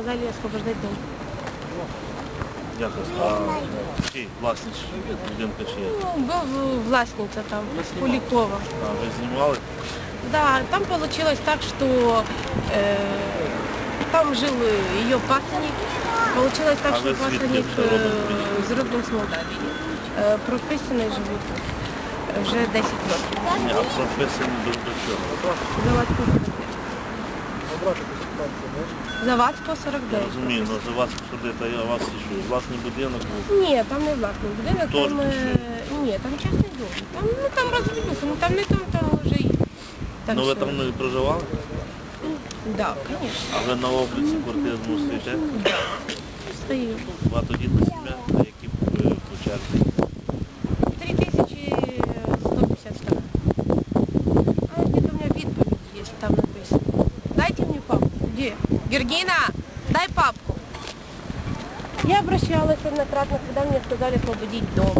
сказали освобождать дом. Дякую. А чий власник будинку чи є? Ну, был властница там, Куликова. А ви знімали? Да, там получилось так, что э, там жил ее пасынник. Получилось так, А что вы звідки пасынник вже родом э, з родом з Молдавії. Е, Прописаний живуть тут вже 10 років. Ні, а прописані до, до чого? Завадську 49. Завадську Я 49. розумію, ну за вас судити, а у вас і що, власний будинок був? Ні, там не власний будинок, Тож там, е, ні, там частний дом. Там, ну, там розвелюся, ну там не там, там вже і... Так Ну ви там не проживали? Да, конечно. А ви на обліці квартиру стоїте? Стою. Багатодітна сім'я, які е, по черзі? 3152. А где-то у меня відповідь есть, там написано. Дайте мне папку. Где? Гергина, дай папку. Я обращалась неоднократно, когда мне сказали освободить дом.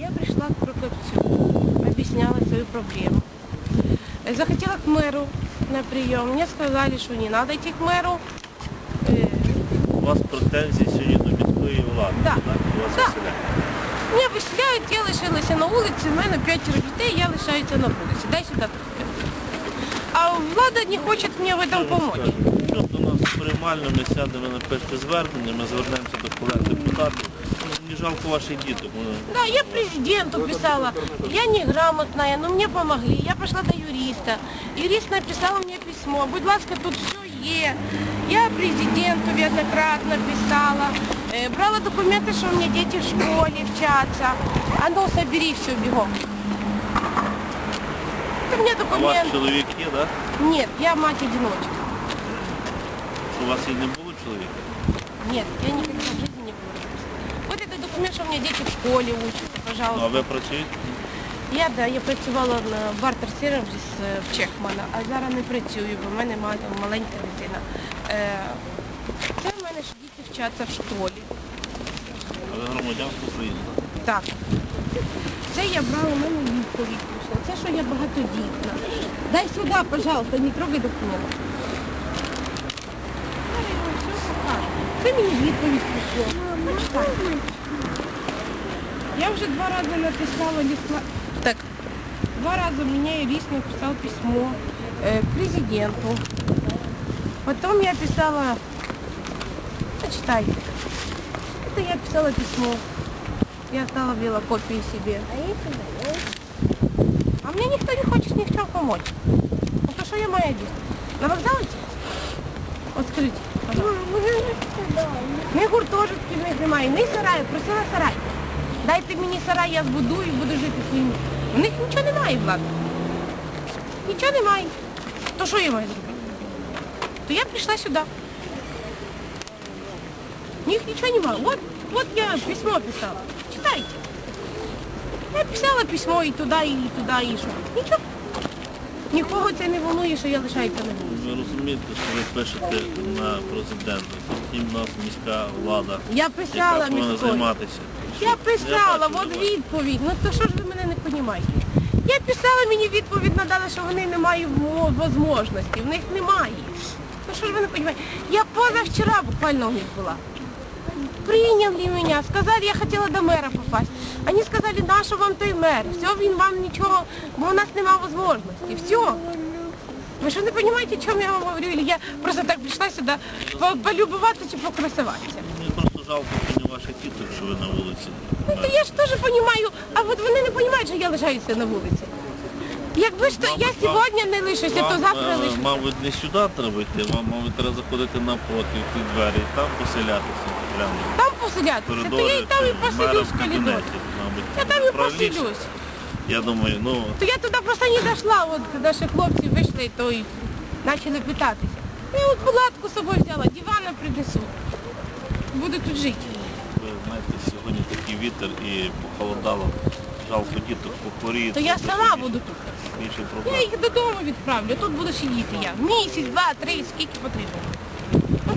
Я пришла к Прокопцу, объясняла свою проблему. Э, Захотела к мэру на прием. Мне сказали, что не надо идти к мэру. Э, У вас претензії сьогодні до міської влади, Да. так? У вас Да. заселяють. Меня виселяють, я лишилася на вулиці, в мене п'ятеро дітей, я лишаюся на вулиці. Дай сюди трохи. А влада не хоче мені в этом Що я вам допомогти. скажу? Що до нас приймально, ми сядемо, напишете звернення, ми звернемося до колег депутатів. Ну, Мені жалко ваших діток. вони- Да, я президенту писала, я неграмотная, но мне помогли. Я пошла до юриста. Юрист написал мне письмо. Будь ласка, тут все є. Я президенту неоднократно писала. Е, Брала документи, що у мене діти в школі вчаться. А ну, собери все бігом. Это у меня А у вас документ. чоловік є, так? Нет, я мать-одиночка. У вас і не було чоловіка? Нет, я никогда в жизни не была. Вот это документ, что у меня дети в школе учатся, Ну, а пожалуйста. ви працюєте? Я, да, я працювала на бартер-сервіс е, в Чехмана, а зараз не працюю, бо в мене там маленька дитина. Е, Це в мене ж діти вчаться в школі. А ви громадянство України, так? Так. Це я брала, у мене відповідь прийшла. Це що я багатодітна. Дай сюди, пожалуйста, не трогай документи. Це мені відповідь прийшла. Почитай. Я вже два рази написала листа. Так. Два раза мне юрист написал письмо э, к президенту. Потом я писала, почитайте. Это я писала письмо. Я оставила копии себе. А мне никто не хочет ни в чем помочь. Ну то что я моя дети? На вокзал идти? От скажіть, пожалуйста. Ні Гуртожитків в них немає, ні сараю, просила сарай. Дайте мені сарай, я збудую і буду жити своїм. У них нічого немає, влада. Нічого немає. То що я маю зробити? То я прийшла сюди. У них нічого немає. От, от я письмо писала. Читайте. Я писала письмо і туди, і туди, і що. Нічого. Нікого це не волнує, що я лишаюся на вулиці. Ви розумієте, що ви пишете на президента, тут у нас міська влада, Я писала яка повинна міською. займатися. Я писала, бачу, от відповідь. Ну то що ж ви мене не розумієте? Я писала, мені відповідь надали, що вони не мають мо- можливості. В них немає. Ну що ж ви не розумієте? Я позавчора буквально у них була. Приняли меня, сказали, я хотела до мэра попасть. Они сказали, на що вам той мер? Все, він вам нічого, бо у нас немає можливості. Все. Ви що не розумієте, чому я вам говорю? Или я просто так прийшла сюди по- полюбуватися чи покрасуватися? Мені просто жалко сьогодні ваших діток, що ви на вулиці. Ну, то я ж теж розумію, а от вони не розуміють, що я лишаюся на вулиці. Якби ж то я Мабуть, сьогодні не лишуся, то Вам, завтра е, лишуся. Мабуть, не сюди треба йти, вам, мабуть, треба заходити напроти, в ті двері, і там поселятися. Прямо Там в то я і там і чи в коридорі. Я там і поселюсь. Я думаю, ну, То я туди просто не дійшла, от ще хлопці вийшли, то і почали питатися. Я от палатку з собою взяла, дивана принесу. Буду тут жити. ви знаєте, сьогодні такий вітер і похолодало. Жалко діток похворіють. То я сама буду тут. Я їх додому відправлю, тут буду сидіти я. Місяць, два, три, скільки потрібно.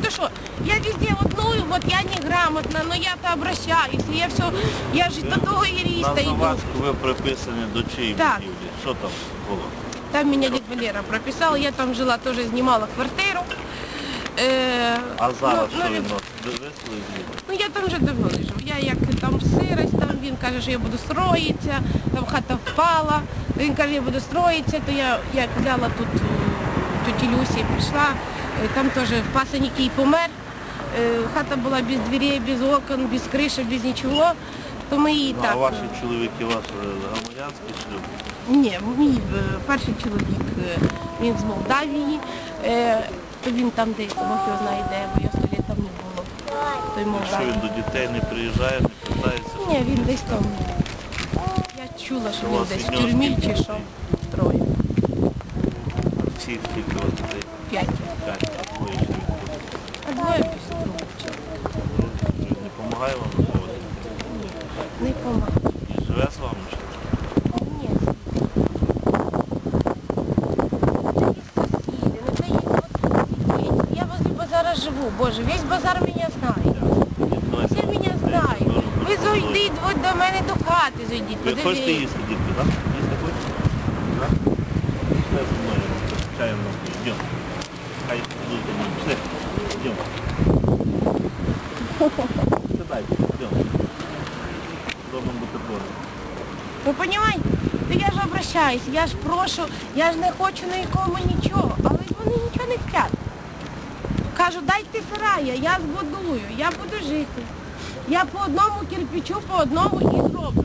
Ну то що, я везде одную, вот я неграмотна, но я-то обращаюсь, я все, я ж до того юриста. Завадську ви приписані до чиї Так. будівлі? Що там було? Там меня дед Валера прописал, я там жила, тоже снимала квартиру. А ну, зараз ну, що він вислали? Ну я там вже давно не живу. Я як там сирость, там він каже, що я буду строїтися, там хата впала. Він каже, я буду строїтися, то я як взяла тут у тіті Люсі, прийшла, е, там теж пасенник їй помер. Е, Хата була без дверей, без окон, без криші, без нічого. То ми її Ну, так. а ваші чоловіки, ваш е, громадянський шлюб? Ні, мій е, перший чоловік, е, він з Молдавії, е, то він там десь, його знає де, бо його сто літ там не було. Той Що Молдавії. він до дітей не приїжджає, не питається? Ні, він десь там. Я чула, що він вас десь в тюрмі чи що. Троє. Всіх скільки вас дітей? П'ять. П'ять. Двоє чоловіків. Двоє після другого. Не допомагає вам? Не помагає. Живе з вами? чи? Ні. Це є сусіди, ну це є от. Я возле базара живу, боже, весь базар мене знає. Всі мене знають. Ви зайдіть от до мене до хати, зайдіть, Ви хочете подивіться. їсти, дітки, так? Їсти хочете? Так? Пішли зі мною, чаєм. Йдемо. Хай до мене. Пішли. Йдемо. Ви розумієте? Я ж обращаюсь, я ж прошу, я ж не хочу нікому нічого, але вони нічого не хочуть. Кажу, дайте сарая, я збудую, я буду жити. Я по одному кирпичу, по одному і зроблю.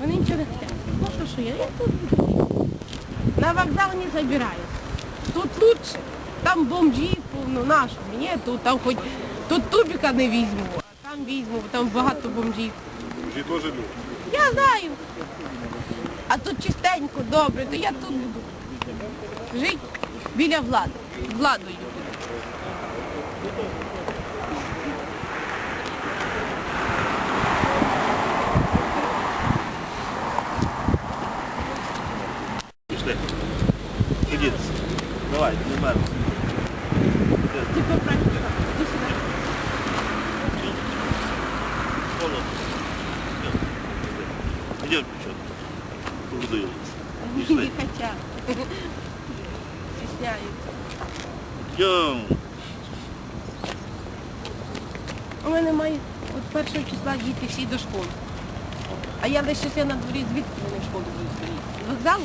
Вони нічого не хочуть. Ну що, що я, я тут буду. На вокзал не забираю. Тут лучше. Там бомжі, ну нашу, мені тут, там хоч тут тубіка не візьму, а там візьму, там багато бомжів. Жі теж люди. Я знаю. А тут чистенько, добре, то я тут буду. Жити біля влади, владою. Давай, не мерз. Идем, Буду Не хотят. Стесняються. Идем. У мене має от першого числа діти всі до школи. А я щось на дворі, звідки вони в школу будуть вокзалу?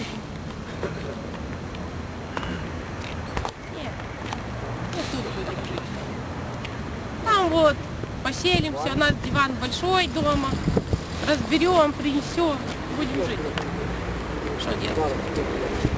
Ні. Я тут буду жити. Там вот поселимся, у нас диван большой дома, разберем, принесем, будем жить. Что делать?